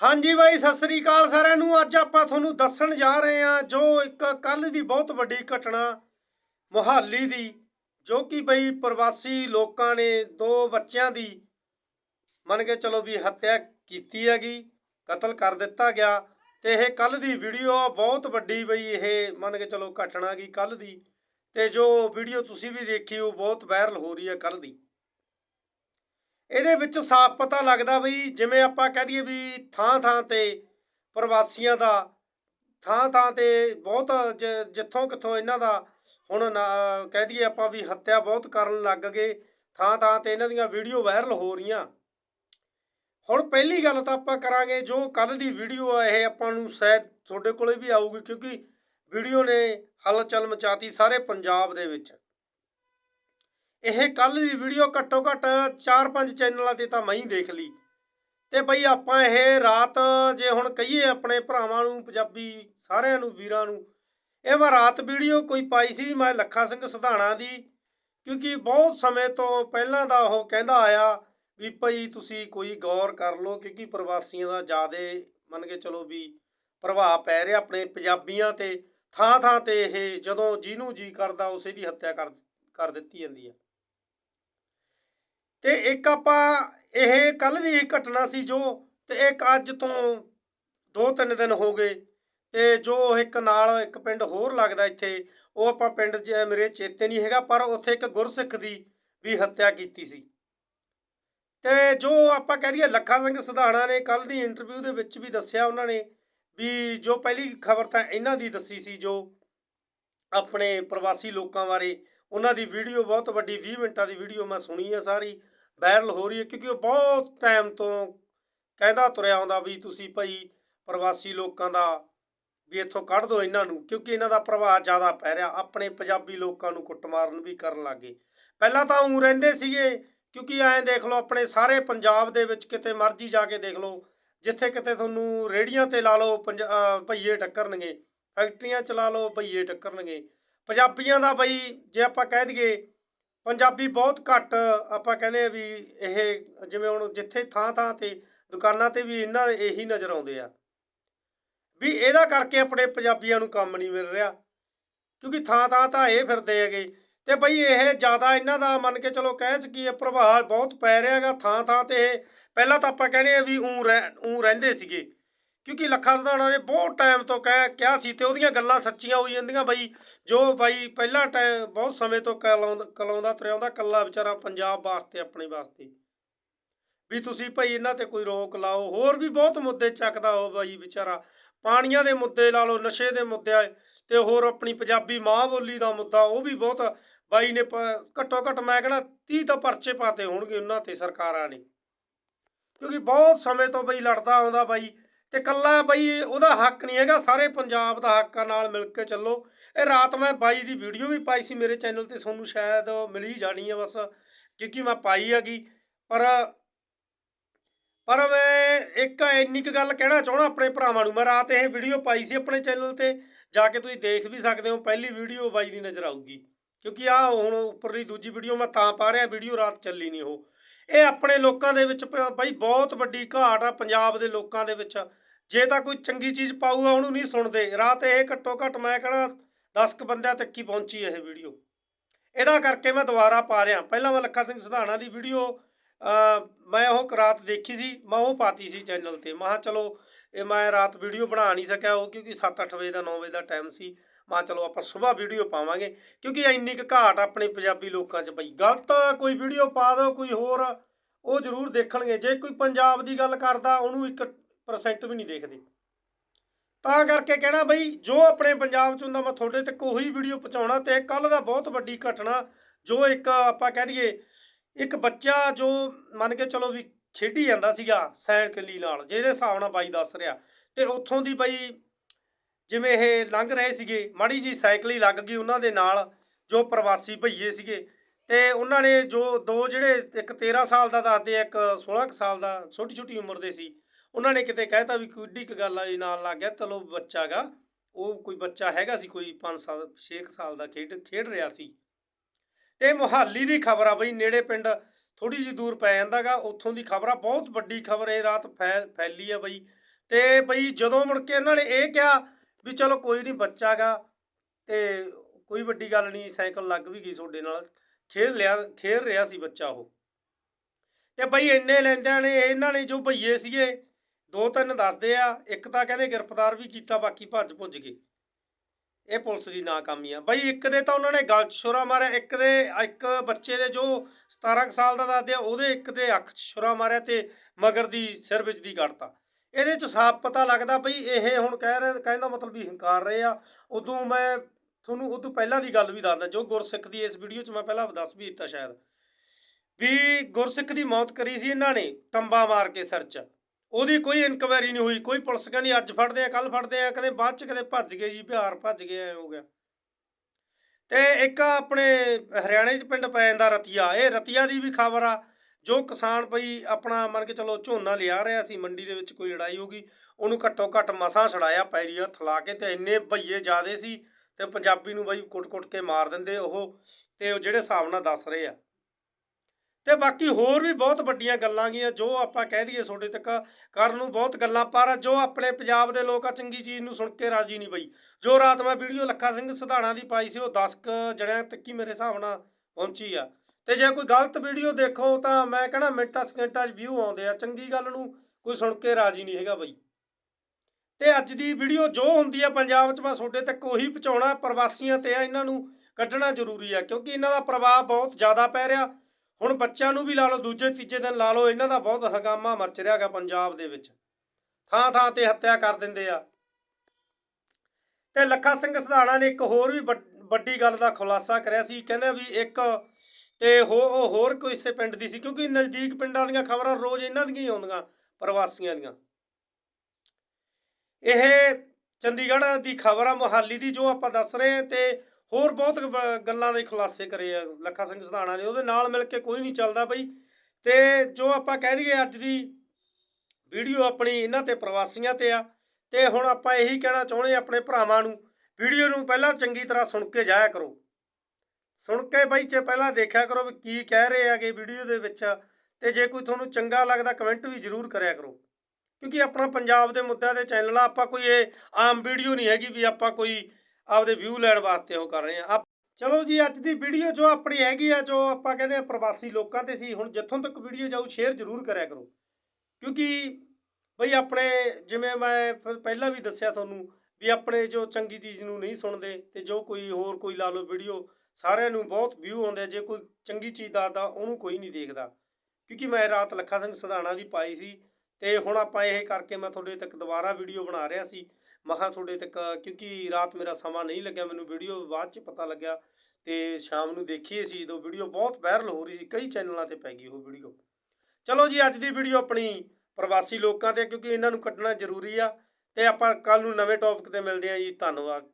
ਹਾਂਜੀ ਬਾਈ, ਸਤਿ ਸ੍ਰੀ ਅਕਾਲ ਸਾਰਿਆਂ ਨੂੰ। ਅੱਜ ਆਪਾਂ ਤੁਹਾਨੂੰ ਦੱਸਣ ਜਾ ਰਹੇ ਹਾਂ ਜੋ ਇੱਕ ਕੱਲ ਦੀ ਬਹੁਤ ਵੱਡੀ ਘਟਨਾ ਮੁਹਾਲੀ ਦੀ, ਜੋ ਕਿ ਬਈ ਪ੍ਰਵਾਸੀ ਲੋਕਾਂ ਨੇ, ਦੋ ਬੱਚਿਆਂ ਦੀ ਮੰਨ ਕੇ ਚਲੋ ਵੀ ਹੱਤਿਆ ਕੀਤੀ ਹੈਗੀ, ਕਤਲ ਕਰ ਦਿੱਤਾ ਗਿਆ। ਤੇ ਇਹ ਕੱਲ ਦੀ ਵੀਡੀਓ ਬਹੁਤ ਵੱਡੀ ਬਈ ਇਹ ਮੰਨ ਕੇ ਚਲੋ ਘਟਨਾ ਗਈ ਕੱਲ ਦੀ। ਤੇ ਜੋ ਵੀਡੀਓ ਤੁਸੀਂ ਵੀ ਦੇਖੀ, ਉਹ ਬਹੁਤ ਵਾਇਰਲ ਹੋ ਰਹੀ ਹੈ ਕੱਲ ਦੀ। ਇਹਦੇ ਵਿੱਚ ਸਾਫ਼ ਪਤਾ ਲੱਗਦਾ ਵੀ ਜਿਵੇਂ ਆਪਾਂ ਕਹਿ ਦਈਏ ਵੀ ਥਾਂ ਥਾਂ ਤੇ ਪ੍ਰਵਾਸੀਆਂ ਦਾ, ਥਾਂ ਥਾਂ ਤੇ ਬਹੁਤ ਜ- ਜਿੱਥੋਂ ਕਿੱਥੋਂ ਇਹਨਾਂ ਦਾ ਹੁਣ ਨਾ- ਕਹਿ ਦਈਏ ਆਪਾਂ ਵੀ ਹੱਤਿਆ ਬਹੁਤ ਕਰਨ ਲੱਗ ਗਏ, ਥਾਂ ਥਾਂ ਤੇ ਇਹਨਾਂ ਦੀਆਂ ਵੀਡੀਓ ਵਾਇਰਲ ਹੋ ਰਹੀਆਂ। ਹੁਣ ਪਹਿਲੀ ਗੱਲ ਤਾਂ ਆਪਾਂ ਕਰਾਂਗੇ, ਜੋ ਕੱਲ ਦੀ ਵੀਡੀਓ ਆ, ਇਹ ਆਪਾਂ ਨੂੰ ਸ਼ਾਇਦ ਤੁਹਾਡੇ ਕੋਲੇ ਵੀ ਆਊਗੀ, ਕਿਉਂਕਿ ਵੀਡੀਓ ਨੇ ਹਲਚਲ ਮਚਾਤੀ ਸਾਰੇ ਪੰਜਾਬ ਦੇ ਵਿੱਚ। ਇਹ ਕੱਲ ਦੀ ਵੀਡੀਓ ਘੱਟੋ ਘੱਟ 4-5 ਚੈਨਲਾਂ ਤੇ ਤਾਂ ਮੈਂ ਹੀ ਦੇਖ ਲਈ। ਤੇ ਬਈ ਆਪਾਂ ਇਹ ਰਾਤ ਜੇ ਹੁਣ ਕਹੀਏ ਆਪਣੇ ਭਰਾਵਾਂ ਨੂੰ, ਪੰਜਾਬੀ ਸਾਰਿਆਂ ਨੂੰ, ਵੀਰਾਂ ਨੂੰ, ਇਹ ਮੈਂ ਰਾਤ ਵੀਡੀਓ ਕੋਈ ਪਾਈ ਸੀ ਮੈਂ ਲੱਖਾ ਸਿੰਘ ਸਧਾਣਾ ਦੀ, ਕਿਉਂਕਿ ਬਹੁਤ ਸਮੇਂ ਤੋਂ ਪਹਿਲਾਂ ਦਾ ਉਹ ਕਹਿੰਦਾ ਆਇਆ ਵੀ ਭਈ ਤੁਸੀਂ ਕੋਈ ਗੌਰ ਕਰ ਲਓ, ਕਿਉਂਕਿ ਪ੍ਰਵਾਸੀਆਂ ਦਾ ਜ਼ਿਆਦਾ ਮੰਨ ਕੇ ਚਲੋ ਵੀ ਪ੍ਰਭਾਵ ਪੈ ਰਿਹਾ ਆਪਣੇ ਪੰਜਾਬੀਆਂ ਤੇ ਥਾਂ ਥਾਂ ਤੇ ਇਹ ਜਦੋਂ ਜਿਹਨੂੰ ਜੀ ਕਰਦਾ, ਉਸੇ ਦੀ ਹੱਤਿਆ ਕਰ ਕਰ ਦਿੱਤੀ ਜਾਂਦੀ ਹੈ ਤੇ ਇੱਕ ਆਪਾਂ ਇਹ ਕੱਲ ਦੀ ਘਟਨਾ ਸੀ ਜੋ ਤੇ ਇੱਕ ਅੱਜ ਤੋਂ 2-3 ਦਿਨ ਹੋ ਗਏ ਤੇ ਜੋ ਇੱਕ ਨਾਲ ਇੱਕ ਪਿੰਡ ਹੋਰ ਲੱਗਦਾ ਇੱਥੇ, ਉਹ ਆਪਾਂ ਪਿੰਡ 'ਚ ਮੇਰੇ ਚੇਤੇ ਨਹੀਂ ਹੈਗਾ, ਪਰ ਉੱਥੇ ਇੱਕ ਗੁਰਸਿੱਖ ਦੀ ਵੀ ਹੱਤਿਆ ਕੀਤੀ ਸੀ। ਤੇ ਜੋ ਆਪਾਂ ਕਹਿ ਦਈਏ ਲੱਖਾ ਸਿੰਘ ਸਧਾਣਾ ਨੇ ਕੱਲ ਦੀ ਇੰਟਰਵਿਊ ਦੇ ਵਿੱਚ ਵੀ ਦੱਸਿਆ ਉਹਨਾਂ ਨੇ ਵੀ ਜੋ ਪਹਿਲੀ ਖਬਰ ਤਾਂ ਇਹਨਾਂ ਦੀ ਦੱਸੀ ਸੀ ਜੋ ਆਪਣੇ ਪ੍ਰਵਾਸੀ ਲੋਕਾਂ ਬਾਰੇ ਉਹਨਾਂ ਦੀ ਵੀਡੀਓ, ਬਹੁਤ ਵੱਡੀ 20 ਮਿੰਟਾਂ ਦੀ ਵੀਡੀਓ ਮੈਂ ਸੁਣੀ ਹੈ ਸਾਰੀ ਵਾਇਰਲ ਹੋ ਰਹੀ ਹੈ ਕਿਉਂਕਿ ਉਹ ਬਹੁਤ ਟਾਈਮ ਤੋਂ ਕਹਿੰਦਾ ਤੁਰਿਆ ਆਉਂਦਾ ਵੀ ਤੁਸੀਂ ਭਾਈ ਪ੍ਰਵਾਸੀ ਲੋਕਾਂ ਦਾ ਵੀ ਇੱਥੋਂ ਕੱਢ ਦਿਓ ਇਹਨਾਂ ਨੂੰ, ਕਿਉਂਕਿ ਇਹਨਾਂ ਦਾ ਪ੍ਰਭਾਵ ਜ਼ਿਆਦਾ ਪੈ ਰਿਹਾ, ਆਪਣੇ ਪੰਜਾਬੀ ਲੋਕਾਂ ਨੂੰ ਕੁੱਟਮਾਰਨ ਵੀ ਕਰਨ ਲੱਗੇ। ਪਹਿਲਾਂ ਤਾਂ ਉਂ ਰਹਿੰਦੇ ਸੀਗੇ, ਕਿਉਂਕਿ ਐਂ ਦੇਖ ਲਓ ਆਪਣੇ ਸਾਰੇ ਪੰਜਾਬ ਦੇ ਵਿੱਚ ਕਿਤੇ ਮਰਜ਼ੀ ਜਾ ਕੇ ਦੇਖ ਲਓ, ਜਿੱਥੇ ਕਿਤੇ ਤੁਹਾਨੂੰ ਰੇੜੀਆਂ ਤੇ ਲਾ ਲਓ, ਪੰਜ ਭਈਏ ਟੱਕਰਨਗੇ, ਫੈਕਟਰੀਆਂ ਚਲਾ ਲਓ, ਭਈਏ ਟੱਕਰਨਗੇ ਪੰਜਾਬੀਆਂ ਦਾ ਬਈ ਜੇ ਆਪਾਂ ਕਹਿ ਦਈਏ, ਪੰਜਾਬੀ ਬਹੁਤ ਘੱਟ ਆਪਾਂ ਕਹਿੰਦੇ ਆ ਵੀ ਇਹ ਜਿਵੇਂ ਹੁਣ ਜਿੱਥੇ ਥਾਂ ਥਾਂ ਤੇ ਦੁਕਾਨਾਂ ਤੇ ਵੀ ਇਹਨਾਂ ਇਹੀ ਨਜ਼ਰ ਆਉਂਦੇ ਆ। ਵੀ ਇਹਦਾ ਕਰਕੇ ਆਪਣੇ ਪੰਜਾਬੀਆਂ ਨੂੰ ਕੰਮ ਨਹੀਂ ਮਿਲ ਰਿਹਾ। ਕਿਉਂਕਿ ਥਾਂ ਥਾਂ ਤਾਂ ਇਹ ਫਿਰਦੇ ਹੈਗੇ। ਤੇ ਬਈ ਇਹ ਜ਼ਿਆਦਾ ਇਹਨਾਂ ਦਾ ਮੰਨ ਕੇ ਚਲੋ ਕਹਿ ਚ ਕੀ ਪ੍ਰਭਾਵ ਬਹੁਤ ਪੈ ਰਿਹਾ ਹੈਗਾ ਥਾਂ ਥਾਂ ਤੇ। ਇਹ ਪਹਿਲਾਂ ਤਾਂ ਆਪਾਂ ਕਹਿੰਦੇ ਆ ਵੀ ਉਂ ਰਹਿ, ਉਂ ਰਹਿੰਦੇ ਸੀਗੇ। ਕਿਉਂਕਿ ਲੱਖਾ ਸਧਾਣਾ ਨੇ ਬਹੁਤ ਟਾਈਮ ਤੋਂ ਕਹਿ, ਕਿਹਾ ਸੀ ਤੇ ਉਹਦੀਆਂ ਗੱਲਾਂ ਸੱਚੀਆਂ ਹੋਈ ਜਾਂਦੀਆਂ ਬਈ। ਜੋ ਬਾਈ ਪਹਿਲਾ ਟਾਈਮ ਬਹੁਤ ਸਮੇਂ ਤੋਂ ਕਲਾਉਂਦਾ ਕਲਾਉਂਦਾ ਤੁਰਿਆ ਆਉਂਦਾ ਕੱਲਾ ਵਿਚਾਰਾ ਪੰਜਾਬ ਵਾਸਤੇ ਆਪਣੇ ਵਾਸਤੇ। ਵੀ ਤੁਸੀਂ ਭਾਈ ਇਹਨਾਂ ਤੇ ਕੋਈ ਰੋਕ ਲਾਓ ਹੋਰ ਵੀ ਬਹੁਤ ਮੁੱਦੇ ਚੱਕਦਾ ਉਹ ਬਾਈ ਵਿਚਾਰਾ। ਪਾਣੀਆਂ ਦੇ ਮੁੱਦੇ ਲਾ ਲਓ ਨਸ਼ੇ ਦੇ ਮੁੱਦੇ ਆ, ਤੇ ਹੋਰ ਆਪਣੀ ਪੰਜਾਬੀ ਮਾਂ ਬੋਲੀ ਦਾ ਮੁੱਦਾ ਉਹ ਵੀ ਬਹੁਤ ਬਾਈ ਨੇ ਪ- ਘੱਟੋ ਘੱਟ ਮੈਂ ਕਹਿੰਦਾ 30 ਤਾਂ ਪਰਚੇ ਪਾਤੇ ਹੋਣਗੇ ਉਹਨਾਂ ਤੇ ਸਰਕਾਰਾਂ ਨੇ। ਕਿਉਂਕਿ ਬਹੁਤ ਸਮੇਂ ਤੋਂ ਬਈ ਲੜਦਾ ਆਉਂਦਾ ਬਾਈ। ਤੇ ਕੱਲਾ ਬਈ ਉਹਦਾ ਹੱਕ ਨਹੀਂ ਹੈਗਾ, ਸਾਰੇ ਪੰਜਾਬ ਦਾ ਹੱਕ ਆ ਨਾਲ ਮਿਲ ਕੇ ਚੱਲੋ। ਇਹ ਰਾਤ ਮੈਂ ਬਾਈ ਦੀ ਵੀਡੀਓ ਵੀ ਪਾਈ ਸੀ ਮੇਰੇ ਚੈਨਲ ਤੇ, ਤੁਹਾਨੂੰ ਸ਼ਾਇਦ ਮਿਲ ਹੀ ਜਾਣੀ ਹੈ ਬਸ, ਕਿਉਂਕਿ ਮੈਂ ਪਾਈ ਹੈਗੀ। ਪਰ ਪਰ ਮੈਂ ਇੱਕ ਇੰਨੀ ਕੁ ਗੱਲ ਕਹਿਣਾ ਚਾਹਣਾ ਆਪਣੇ ਭਰਾਵਾਂ ਨੂੰ, ਮੈਂ ਰਾਤ ਇਹ ਵੀਡੀਓ ਪਾਈ ਸੀ ਆਪਣੇ ਚੈਨਲ ਤੇ, ਜਾ ਕੇ ਤੁਸੀਂ ਦੇਖ ਵੀ ਸਕਦੇ ਹੋ, ਪਹਿਲੀ ਵੀਡੀਓ ਬਾਈ ਦੀ ਨਜ਼ਰ ਆਊਗੀ। ਕਿਉਂਕਿ ਆ ਹੁਣ ਉੱਪਰਲੀ ਦੂਜੀ ਵੀਡੀਓ ਮੈਂ ਤਾਂ ਪਾ ਰਿਹਾ, ਵੀਡੀਓ ਰਾਤ ਚੱਲੀ ਨਹੀਂ ਉਹ। ਇਹ ਆਪਣੇ ਲੋਕਾਂ ਦੇ ਵਿੱਚ ਬਾਈ ਬਹੁਤ ਵੱਡੀ ਘਾਟ ਆ ਪੰਜਾਬ ਦੇ ਲੋਕਾਂ ਦੇ ਵਿੱਚ। ਜੇ ਤਾਂ ਕੋਈ ਚੰਗੀ ਚੀਜ਼ ਪਾਊਗਾ, ਉਹਨੂੰ ਨਹੀਂ ਸੁਣਦੇ। ਰਾਤ ਇਹ ਘੱਟੋ ਘੱਟ ਮੈਂ ਕਹਣਾ 10 ਕ ਬੰਦਿਆਂ ਤੱਕ ਹੀ ਪਹੁੰਚੀ ਇਹ ਵੀਡੀਓ। ਇਹਦਾ ਕਰਕੇ ਮੈਂ ਦੁਬਾਰਾ ਪਾ ਰਿਹਾ। ਪਹਿਲਾਂ ਮੈਂ ਲੱਖਾ ਸਿੰਘ ਸਧਾਣਾ ਦੀ ਵੀਡੀਓ ਮੈਂ ਉਹ ਰਾਤ ਦੇਖੀ ਸੀ, ਮੈਂ ਉਹ ਪਾਤੀ ਸੀ ਚੈਨਲ ਤੇ। ਮੈਂ ਕਿਹਾ ਚਲੋ, ਇਹ ਮੈਂ ਰਾਤ ਵੀਡੀਓ ਬਣਾ ਨਹੀਂ ਸਕਿਆ ਉਹ, ਕਿਉਂਕਿ 7-8 ਵਜੇ ਦਾ 9 ਵਜੇ ਦਾ ਟਾਈਮ ਸੀ। ਮੈਂ ਚਲੋ ਆਪਾਂ ਸਵੇਰ ਵੀਡੀਓ ਪਾਵਾਂਗੇ, ਕਿਉਂਕਿ ਇੰਨੀ ਕੁ ਘਾਟ ਆਪਣੇ ਪੰਜਾਬੀ ਲੋਕਾਂ 'ਚ ਪਈ ਗਲਤ ਕੋਈ ਵੀਡੀਓ ਪਾ ਦਿਓ ਕੋਈ ਹੋਰ, ਉਹ ਜ਼ਰੂਰ ਦੇਖਣਗੇ। ਜੇ ਕੋਈ ਪੰਜਾਬ ਦੀ ਗੱਲ ਕਰਦਾ, ਉਹਨੂੰ 1% ਵੀ ਨਹੀਂ ਦੇਖਦੇ। ਤਾਂ ਕਰਕੇ ਕਹਿਣਾ ਬਈ, ਜੋ ਆਪਣੇ ਪੰਜਾਬ 'ਚ ਹੁੰਦਾ, ਮੈਂ ਤੁਹਾਡੇ ਤੱਕ ਉਹੀ ਵੀਡੀਓ ਪਹੁੰਚਾਉਣਾ ਤੇ ਕੱਲ ਦਾ ਬਹੁਤ ਵੱਡੀ ਘਟਨਾ, ਜੋ ਇੱਕ ਆਪਾਂ ਕਹਿ ਦਈਏ, ਇੱਕ ਬੱਚਾ ਜੋ ਮੰਨ ਕੇ ਚਲੋ ਵੀ ਖੇਡੀ ਜਾਂਦਾ ਸੀਗਾ ਸਾਈਕਲੀ ਨਾਲ, ਜਿਹਦੇ ਹਿਸਾਬ ਨਾਲ ਬਾਈ ਦੱਸ ਰਿਹਾ। ਤੇ ਉੱਥੋਂ ਦੀ ਬਾਈ ਜਿਵੇਂ ਇਹ ਲੰਘ ਰਹੇ ਸੀਗੇ ਮਾੜੀ ਜੀ ਸਾਈਕਲ ਹੀ ਲੱਗ ਗਈ ਉਹਨਾਂ ਦੇ ਨਾਲ ਜੋ ਪ੍ਰਵਾਸੀ ਭਈਏ ਸੀਗੇ। ਤੇ ਉਹਨਾਂ ਨੇ ਜੋ ਦੋ ਜਿਹੜੇ ਇੱਕ 13 ਸਾਲ ਦਾ ਦੱਸਦੇ ਆ, ਇੱਕ 16 ਕੁ ਸਾਲ ਦਾ ਛੋਟੀ ਛੋਟੀ ਉਮਰ ਦੇ ਸੀ ਉਹਨਾਂ ਨੇ ਕਿਤੇ ਕਹਿਤਾ ਵੀ ਕੋਈ ਏਡੀ ਕੁ ਗੱਲ ਆ ਜੀ ਨਾਲ ਲੱਗ ਗਿਆ ਚਲੋ ਬੱਚਾਗਾ ਉਹ ਕੋਈ ਬੱਚਾ ਹੈਗਾ ਸੀ ਕੋਈ 5 ਸਾਲ 6 ਸਾਲ ਦਾ ਖੇਡ ਖੇਡ ਰਿਹਾ ਸੀ। ਤੇ ਮੁਹਾਲੀ ਦੀ ਖਬਰ ਆ ਬਈ ਨੇੜੇ ਪਿੰਡ ਥੋੜੀ ਜਿਹੀ ਦੂਰ ਪੈ ਜਾਂਦਾਗਾ ਉੱਥੋਂ ਦੀ ਖਬਰ ਆ ਬਹੁਤ ਵੱਡੀ ਖਬਰ ਇਹ ਰਾਤ ਫੈ- ਫੈਲੀ ਆ ਬਈ। ਤੇ ਬਈ ਜਦੋਂ ਮੁੜ ਕੇ ਇਹਨਾਂ ਨੇ ਇਹ ਕਿਹਾ ਵੀ ਚਲੋ ਕੋਈ ਨਹੀਂ ਬੱਚਾ ਗਾ ਤੇ ਕੋਈ ਵੱਡੀ ਗੱਲ ਨਹੀਂ ਸਾਈਕਲ ਲੱਗ ਵੀ ਗਈ ਤੁਹਾਡੇ ਨਾਲ। ਖੇਲ ਲਿਆ ਖੇਲ ਰਿਹਾ ਸੀ ਬੱਚਾ ਉਹ। ਤੇ ਬਈ ਇੰਨੇ ਲੈਂਦਿਆਂ ਨੇ, ਇਹਨਾਂ ਨੇ ਜੋ ਭਈਏ ਸੀਗੇ, ਦੋ ਤਿੰਨ ਦੱਸਦੇ ਆ, ਇੱਕ ਤਾਂ ਕਹਿੰਦੇ ਗ੍ਰਿਫਤਾਰ ਵੀ ਕੀਤਾ, ਬਾਕੀ ਭੱਜ ਭੁੱਜ ਗਏ। ਇਹ ਪੁਲਿਸ ਦੀ ਨਾਕਾਮੀ ਆ। ਬਈ ਇੱਕ ਦੇ ਤਾਂ ਉਹਨਾਂ ਨੇ ਗਲ 'ਚ ਛੁਰਾ ਮਾਰਿਆ, ਇੱਕ ਦੇ, ਇੱਕ ਬੱਚੇ ਦੇ ਜੋ 17 ਕੁ ਸਾਲ ਦਾ ਦੱਸਦੇ ਆ, ਉਹਦੇ ਇੱਕ ਦੇ ਅੱਖ 'ਚ ਛੁਰਾ ਮਾਰਿਆ ਤੇ ਮਗਰ ਦੀ ਸਿਰ ਵਿੱਚ ਦੀ ਕੱਢਤਾ। ਇਹਦੇ 'ਚ ਸਾਫ਼ ਪਤਾ ਲੱਗਦਾ ਬਈ ਇਹ ਹੁਣ ਕਹਿ ਰਹੇ ਕਹਿੰਦਾ ਮਤਲਬ ਵੀ ਹੰਕਾਰ ਰਹੇ ਆ। ਉਦੋਂ ਮੈਂ ਤੁਹਾਨੂੰ ਉਦੋਂ ਪਹਿਲਾਂ ਦੀ ਗੱਲ ਵੀ ਦੱਸਦਾ, ਜੋ ਗੁਰਸਿੱਖ ਦੀ ਇਸ ਵੀਡੀਓ 'ਚ ਮੈਂ ਪਹਿਲਾਂ ਦੱਸ ਵੀ ਦਿੱਤਾ ਸ਼ਾਇਦ। ਵੀ ਗੁਰਸਿੱਖ ਦੀ ਮੌਤ ਕਰੀ ਸੀ ਇਹਨਾਂ ਨੇ ਟੰਬਾ ਮਾਰ ਕੇ ਸਿਰ 'ਚ। ਉਹਦੀ ਕੋਈ ਇਨਕੁਆਇਰੀ ਨਹੀਂ ਹੋਈ, ਕੋਈ ਪੁਲਿਸ ਕਹਿੰਦੀ ਅੱਜ ਫੜਦੇ ਆ ਕੱਲ ਫੜਦੇ ਆ, ਕਦੇ ਬਾਅਦ 'ਚ ਕਦੇ ਭੱਜ ਗਏ ਜੀ, ਬਿਹਾਰ ਭੱਜ ਗਏ, ਐ ਹੋ ਗਿਆ। ਤੇ ਇੱਕ ਆਪਣੇ ਹਰਿਆਣੇ 'ਚ ਪਿੰਡ ਪੈ ਜਾਂਦਾ ਰਤੀਆ, ਇਹ ਰਤੀਆ ਦੀ ਵੀ ਖਬਰ ਆ। ਜੋ ਕਿਸਾਨ ਭਈ ਆਪਣਾ ਮੰਨ ਕੇ ਚਲੋ ਝੋਨਾ ਲਿਆ ਰਿਹਾ ਸੀ, ਮੰਡੀ ਦੇ ਵਿੱਚ ਕੋਈ ਲੜਾਈ ਹੋ ਗਈ, ਉਹਨੂੰ ਘੱਟੋ ਘੱਟ ਮਸਾਂ ਛੜਾਇਆ ਪੈਰੀ ਹੱਥ ਲਾ ਕੇ ਤੇ ਇੰਨੇ ਭਈਏ ਜ਼ਿਆਦੇ ਸੀ ਤੇ ਪੰਜਾਬੀ ਨੂੰ ਬਈ ਕੁੱਟ-ਕੁੱਟ ਕੇ ਮਾਰ ਦਿੰਦੇ ਉਹ ਤੇ ਉਹ ਜਿਹੜੇ ਹਿਸਾਬ ਨਾਲ ਦੱਸ ਰਹੇ ਆ। ਤੇ ਬਾਕੀ ਹੋਰ ਵੀ ਬਹੁਤ ਵੱਡੀਆਂ ਗੱਲਾਂ ਗੀਆਂ, ਜੋ ਆਪਾਂ ਕਹਿ ਦਈਏ ਤੁਹਾਡੇ ਤੱਕ ਕਰਨ ਨੂੰ ਬਹੁਤ ਗੱਲਾਂ, ਪਰ ਜੋ ਆਪਣੇ ਪੰਜਾਬ ਦੇ ਲੋਕ ਆ, ਚੰਗੀ ਚੀਜ਼ ਨੂੰ ਸੁਣ ਕੇ ਰਾਜੀ ਨਹੀਂ ਬਈ। ਜੋ ਰਾਤ ਮੈਂ ਵੀਡੀਓ ਲੱਖਾ ਸਿੰਘ ਸਿਧਾਣਾ ਦੀ ਪਾਈ ਸੀ, ਉਹ 10 ਕ ਜਣਿਆਂ ਤੱਕ ਹੀ ਮੇਰੇ ਹਿਸਾਬ ਨਾਲ ਪਹੁੰਚੀ ਆ। ਤੇ ਜੇ ਕੋਈ ਗਲਤ ਵੀਡੀਓ ਦੇਖੋ ਤਾਂ ਮੈਂ ਕਹਣਾ ਮਿੰਟਾਂ ਸਕਿੰਟਾਂ 'ਚ ਵਿਊ ਆਉਂਦੇ ਆ। ਚੰਗੀ ਗੱਲ ਨੂੰ ਕੋਈ ਸੁਣ ਕੇ ਰਾਜੀ ਨਹੀਂ ਹੈਗਾ ਬਈ। ਤੇ ਅੱਜ ਦੀ ਵੀਡੀਓ ਜੋ ਹੁੰਦੀ ਆ ਪੰਜਾਬ 'ਚ, ਮੈਂ ਤੁਹਾਡੇ ਤੱਕ ਉਹੀ ਪਹੁੰਚਾਉਣਾ, ਪ੍ਰਵਾਸੀਆਂ ਤੇ ਆ, ਇਹਨਾਂ ਨੂੰ ਕੱਢਣਾ ਜ਼ਰੂਰੀ ਆ, ਕਿਉਂਕਿ ਇਹਨਾਂ ਦਾ ਪ੍ਰਭਾਵ ਬਹੁਤ ਜ਼ਿਆਦਾ ਪੈ ਰਿਹਾ। ਹੁਣ ਬੱਚਿਆਂ ਨੂੰ ਵੀ ਲਾ ਲਓ, ਦੂਜੇ, ਤੀਜੇ ਦਿਨ ਲਾ ਲਓ, ਇਹਨਾਂ ਦਾ ਬਹੁਤ ਹਗਾਮਾ ਮਚ ਰਿਹਾ ਹੈਗਾ ਪੰਜਾਬ ਦੇ ਵਿੱਚ। ਥਾਂ ਥਾਂ ਤੇ ਹੱਤਿਆ ਕਰ ਦਿੰਦੇ ਆ। ਤੇ ਲੱਖਾ ਸਿੰਘ ਸਧਾਣਾ ਨੇ ਇੱਕ ਹੋਰ ਵੀ ਵੱਡ- ਵੱਡੀ ਗੱਲ ਦਾ ਖੁਲਾਸਾ ਕਰਿਆ ਸੀ, ਕਹਿੰਦੇ ਵੀ ਇੱਕ ਤੇ ਹੋ, ਉਹ ਹੋਰ ਕੋਈ ਇਸੇ ਪਿੰਡ ਦੀ ਸੀ, ਕਿਉਂਕਿ ਨਜ਼ਦੀਕ ਪਿੰਡਾਂ ਦੀਆਂ ਖਬਰਾਂ ਰੋਜ਼ ਇਹਨਾਂ ਦੀਆਂ ਹੀ ਆਉਂਦੀਆਂ, ਪ੍ਰਵਾਸੀਆਂ ਦੀਆਂ। ਇਹ ਚੰਡੀਗੜ੍ਹ ਦੀ ਖਬਰ ਆ ਮੁਹਾਲੀ ਦੀ ਜੋ ਆਪਾਂ ਦੱਸ ਰਹੇ ਹਾਂ ਤੇ ਹੋਰ ਬਹੁਤ ਗੱਲਾਂ ਦੇ ਖੁਲਾਸੇ ਕਰੇ ਆ, ਲੱਖਾ ਸਿੰਘ ਸਧਾਣਾ ਨੇ, ਉਹਦੇ ਨਾਲ ਮਿਲ ਕੇ ਕੋਈ ਨਹੀਂ ਚੱਲਦਾ ਬਈ। ਤੇ ਜੋ ਆਪਾਂ ਕਹਿ ਦਈਏ ਅੱਜ ਦੀ ਵੀਡੀਓ ਆਪਣੀ ਇਹਨਾਂ ਤੇ ਪ੍ਰਵਾਸੀਆਂ ਤੇ ਆ, ਤੇ ਹੁਣ ਆਪਾਂ ਇਹੀ ਕਹਿਣਾ ਚਾਹੁੰਦੇ ਆਪਣੇ ਭਰਾਵਾਂ ਨੂੰ, ਵੀਡੀਓ ਨੂੰ ਪਹਿਲਾਂ ਚੰਗੀ ਤਰ੍ਹਾਂ ਸੁਣ ਕੇ ਜਾਇਆ ਕਰੋ। ਸੁਣ ਕੇ ਬਾਈ ਜੇ ਪਹਿਲਾਂ ਦੇਖਿਆ ਕਰੋ ਵੀ ਕੀ ਕਹਿ ਰਹੇ ਆਗੇ ਵੀਡੀਓ ਦੇ ਵਿੱਚ, ਤੇ ਜੇ ਕੋਈ ਤੁਹਾਨੂੰ ਚੰਗਾ ਲੱਗਦਾ ਕਮੈਂਟ ਵੀ ਜ਼ਰੂਰ ਕਰਿਆ ਕਰੋ। ਕਿਉਂਕਿ ਆਪਣਾ ਪੰਜਾਬ ਦੇ ਮੁੱਦਿਆਂ ਦੇ ਚੈਨਲ ਆ, ਆਪਾਂ ਕੋਈ ਇਹ ਆਮ ਵੀਡੀਓ ਨਹੀਂ ਹੈਗੀ ਵੀ ਆਪਾਂ ਕੋਈ ਆਪਦੇ ਵਿਊ ਲੈਣ ਵਾਸਤੇ ਉਹ ਕਰ ਰਹੇ ਆ ਆਪ- ਚਲੋ ਜੀ, ਅੱਜ ਦੀ ਵੀਡੀਓ ਜੋ ਆਪਣੀ ਹੈਗੀ ਆ, ਜੋ ਆਪਾਂ ਕਹਿੰਦੇ ਆ ਪ੍ਰਵਾਸੀ ਲੋਕਾਂ ਤੇ ਸੀ, ਹੁਣ ਜਿੱਥੋਂ ਤੱਕ ਵੀਡੀਓ ਜਾਊ ਸ਼ੇਅਰ ਜ਼ਰੂਰ ਕਰਿਆ ਕਰੋ। ਕਿਉਂਕਿ ਬਈ ਆਪਣੇ ਜਿਵੇਂ ਮੈਂ ਫਿਰ ਪਹਿਲਾਂ ਵੀ ਦੱਸਿਆ ਤੁਹਾਨੂੰ ਵੀ ਆਪਣੇ ਜੋ ਚੰਗੀ ਚੀਜ਼ ਨੂੰ ਨਹੀਂ ਸੁਣਦੇ ਤੇ ਜੋ ਕੋਈ ਹੋਰ ਕੋਈ ਲਾ ਲਓ ਵੀਡੀਓ ਸਾਰਿਆਂ ਨੂੰ ਬਹੁਤ ਵਿਊ ਆਉਂਦੇ ਜੇ ਕੋਈ ਚੰਗੀ ਚੀਜ਼ ਦੱਸਦਾ, ਉਹਨੂੰ ਕੋਈ ਨਹੀਂ ਦੇਖਦਾ। ਕਿਉਂਕਿ ਮੈਂ ਰਾਤ ਲੱਖਾ ਸਿੰਘ ਸਧਾਣਾ ਦੀ ਪਾਈ ਸੀ ਤੇ ਹੁਣ ਆਪਾਂ ਇਹ ਕਰਕੇ ਮੈਂ ਤੁਹਾਡੇ ਤੱਕ ਦੁਬਾਰਾ ਵੀਡੀਓ ਬਣਾ ਰਿਹਾ ਸੀ। ਮਹਾ ਤੁਹਾਡੇ ਤੱਕ, ਕਿਉਂਕਿ ਰਾਤ ਮੇਰਾ ਸਮਾਂ ਨਹੀਂ ਲੱਗਿਆ, ਮੈਨੂੰ ਵੀਡੀਓ ਬਾਅਦ ਚ ਪਤਾ ਲੱਗਿਆ ਤੇ ਸ਼ਾਮ ਨੂੰ ਦੇਖੀਏ ਸੀ ਜਦੋਂ ਵੀਡੀਓ ਬਹੁਤ ਵਾਇਰਲ ਹੋ ਰਹੀ ਸੀ, ਕਈ ਚੈਨਲਾਂ ਤੇ ਪੈ ਗਈ ਉਹ ਵੀਡੀਓ ਚਲੋ ਜੀ, ਅੱਜ ਦੀ ਵੀਡੀਓ ਆਪਣੀ ਪ੍ਰਵਾਸੀ ਲੋਕਾਂ ਤੇ, ਕਿਉਂਕਿ ਇਹਨਾਂ ਨੂੰ ਕੱਢਣਾ ਜ਼ਰੂਰੀ ਆ ਤੇ ਆਪਾਂ ਕੱਲ ਨੂੰ ਨਵੇਂ ਟੌਪਿਕ ਤੇ ਮਿਲਦੇ ਹਾਂ ਜੀ। ਧੰਨਵਾਦ।